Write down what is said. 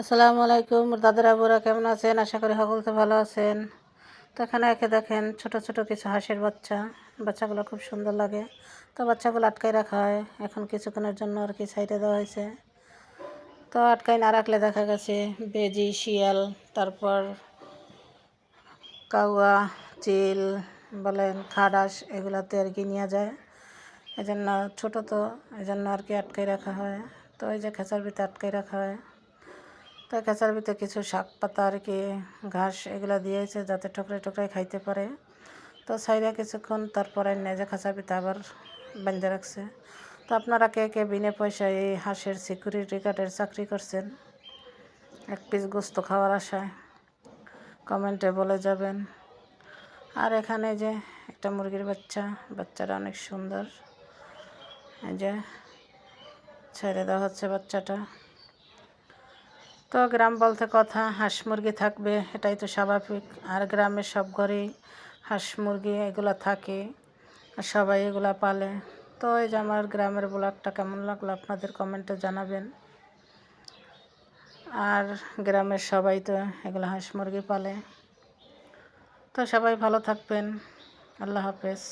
আসসালামু আলাইকুম। দাদারা বুড়া কেমন আছেন? আশা করি সকল তো ভালো আছেন। তো এখানে একে দেখেন, ছোট ছোট কিছু হাঁসের বাচ্চা। বাচ্চাগুলো খুব সুন্দর লাগে। তো বাচ্চাগুলো আটকাই রাখা হয়। এখন কিছুক্ষণের জন্য আর কি সাইডে দেওয়া হয়েছে। তো আটকাই না রাখলে দেখা গেছে বেজি, শিয়াল, তারপর কাউয়া, চিল, বলেন খাডাস এগুলাতে আর কি নিয়ে যায়। এই জন্য ছোটো তো এই জন্য আর কি আটকাই রাখা হয়। তো এই যে খেঁচার ভিতরে আটকাই রাখা হয়। তো খেঁচার ভিতরে কিছু শাক পাতা আর কি, ঘাস এগুলো দিয়েছে যাতে ঠোকরে ঠোকরে খাইতে পারে। তো সাইডে কিছুক্ষণ তারপরে নেজে খাঁচার ভিতরে আবার বেঁধে রাখছে। তো আপনারা কে কে বিনে পয়সায় এই হাঁসের সিকিউরিটি গার্ডের চাকরি করছেন, এক পিস গোস্ত খাওয়ার আশায় কমেন্টে বলে যাবেন। আর এখানে যে একটা মুরগির বাচ্চা, বাচ্চাটা অনেক সুন্দর। এই যে ছেড়ে দেওয়া হচ্ছে বাচ্চাটা। তো গ্রাম বলতে কথা, হাঁস মুরগি থাকবে, এটাই তো স্বাভাবিক। আর গ্রামের সব ঘরেই হাঁস মুরগি এগুলো থাকে, আর সবাই এগুলো পালে। তো এই যে আমার গ্রামের ব্লগটা কেমন লাগল আপনাদের কমেন্টে জানাবেন। আর গ্রামের সবাই তো এগুলো হাঁস মুরগি পালে। তো সবাই ভালো থাকবেন। আল্লাহ হাফেজ।